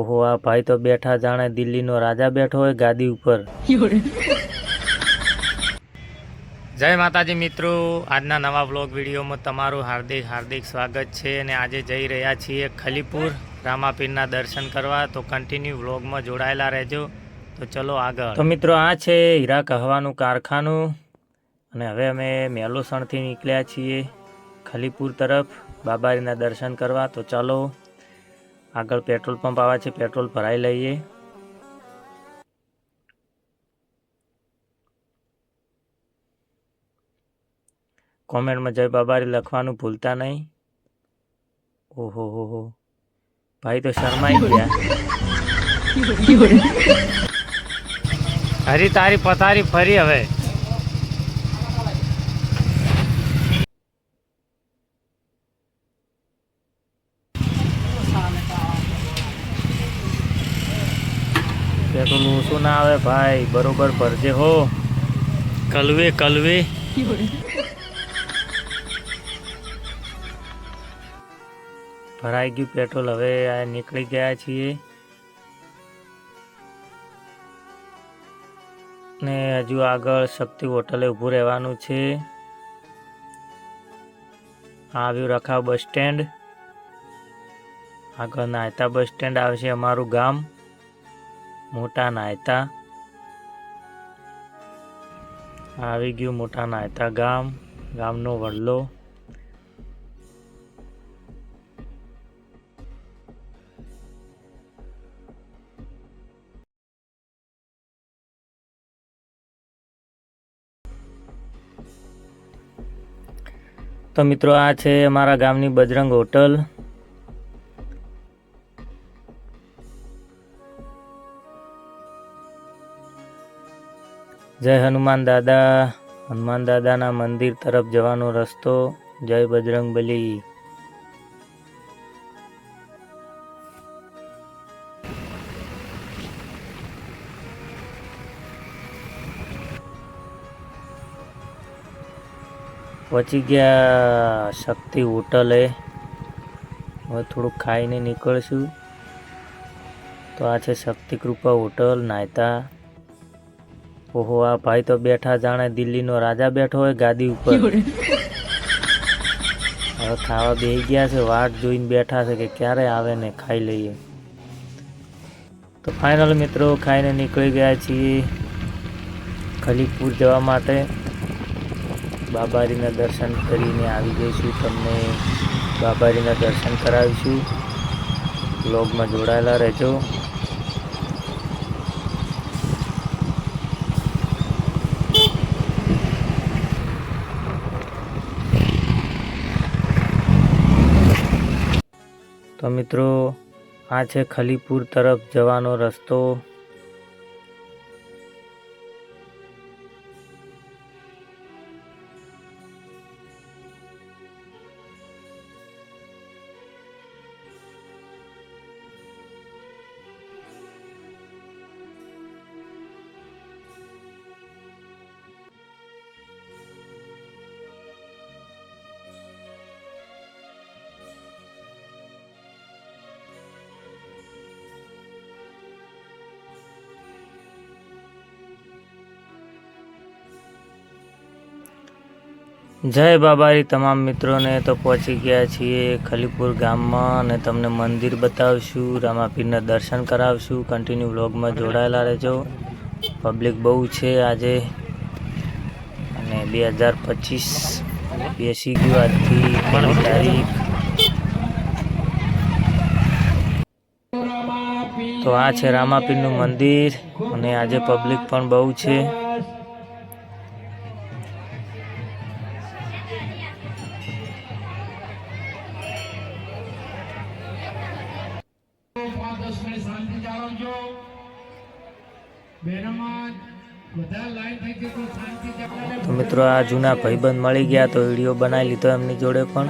ઓહો આ ભાઈ તો બેઠા જાણે દિલ્હીનો રાજા બેઠો હોય ગાદી ઉપર. જય માતાજી મિત્રો આજના નવા વ્લોગ વિડીયોમાં તમારું હાર્દિક હાર્દિક સ્વાગત છે અને આજે જઈ રહ્યા છીએ ખલીપુર રામાપીરના દર્શન કરવા. તો કન્ટિન્યુ વ્લોગમાં જોડાયેલા રહેજો. તો ચલો આગળ. તો મિત્રો આ છે હીરા કહવાનું કારખાનું અને હવે અમે મેલોસણથી નીકળ્યા છીએ ખલીપુર તરફ બાબારીના દર્શન કરવા. તો ચાલો આગળ પેટ્રોલ પંપ આવે છે પેટ્રોલ ભરાઈ લઈએ. કોમેન્ટમાં જય બાબારી લખવાનું ભૂલતા નહીં. ઓહો હો હો. ભાઈ તો શરમાઈ ગયા. હરી તારી પથારી ફરી હવે. પેટ્રોલ શું ના આવે ભાઈ? બરોબર ભરજે હો. કલવે કલવે. ભરાઈ ગયું પેટ્રોલ. હવે આ નીકળી ગયા છીએ. ને હજુ આગળ શક્તિ હોટલે ઊભું રહેવાનું છે. આવ્યું રખાવ બસ સ્ટેન્ડ. આગળ નાયતા બસ સ્ટેન્ડ આવશે અમારું ગામ. મોટા નાયતા. આવી ગયું મોટા નાયતા ગામ, ગામનો વડલો. તો મિત્રો, આ છે અમારા ગામની બજરંગ હોટલ. જય હનુમાન દાદા. હનુમાન દાદાના મંદિર તરફ જવાનો રસ્તો. જય બજરંગ બલી પહોંચી ગયા શક્તિ હોટલે. હવે થોડુંક ખાઈને નીકળશું. તો આ છે શક્તિ કૃપા હોટલ, નાયતા. ઓહો આ ભાઈ તો બેઠા જાણે દિલ્હીનો રાજા બેઠો હોય ગાદી ઉપર. હવે ખાવા બેહી ગયા છે વાટ જોઈને બેઠા છે કે ક્યારે આવે ને ખાઈ લઈએ. તો ફાઇનલ મિત્રો ખાઈને નીકળી ગયા છીએ ખલીપુર જવા માટે. બાબારીના દર્શન કરીને આવી જઈશું તમને. બાબારીના દર્શન કરાવીશું. બ્લોગમાં જોડાયેલા રહેજો. તો મિત્રો આ છે ખલીપુર તરફ જવાનો રસ્તો. જય બાબારી તમામ મિત્રોને તો પહોંચી ગયા છીએ ખલીપુર ગામમાં અને તમને મંદિર બતાવશું, રામાપીરના દર્શન કરાવશું કન્ટિન્યુ વ્લોગમાં જોડાયેલા રહેજો. પબ્લિક બહુ છે આજે. અને બે હજાર પચીસ બેસી ગયું આજથી તારીખ. તો આ છે રામાપીરનું મંદિર અને આજે પબ્લિક પણ બહુ છે. તો મિત્રો આ જૂના ભાઈબંધ મળી ગયા તો વીડિયો બનાવી લીધો એમની જોડે પણ.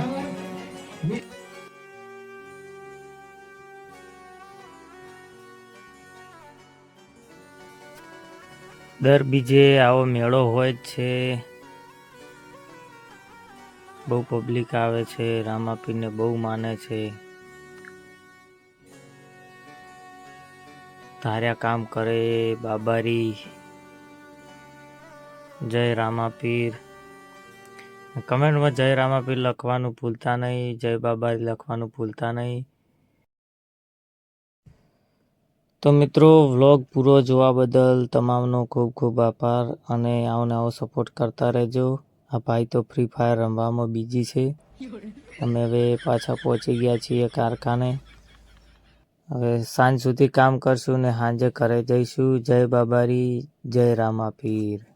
દર બીજે આવો મેળો હોય છે. બહુ પબ્લિક આવે છે, રામાપીરને બહુ માને છે. ધાર્યા કામ કરે, બાબારી. જય રામાપીર. કમેન્ટમાં જય રામાપીર લખવાનું ભૂલતા નહીં, જય બાબારી લખવાનું ભૂલતા નહીં. તો મિત્રો, વ્લોગ પૂરો જોવા બદલ તમામનો ખૂબ ખૂબ આભાર અને આવને આવો સપોર્ટ કરતા રહેજો. આ ભાઈ તો ફ્રી ફાયર રમવામાં બીજી છે. અમે હવે પાછા પહોંચી ગયા છીએ કારખાને. હવે સાંજ સુધી કામ કરશું ને સાંજે ઘરે જઈશું. જય બાબારી, જય રામાપીર.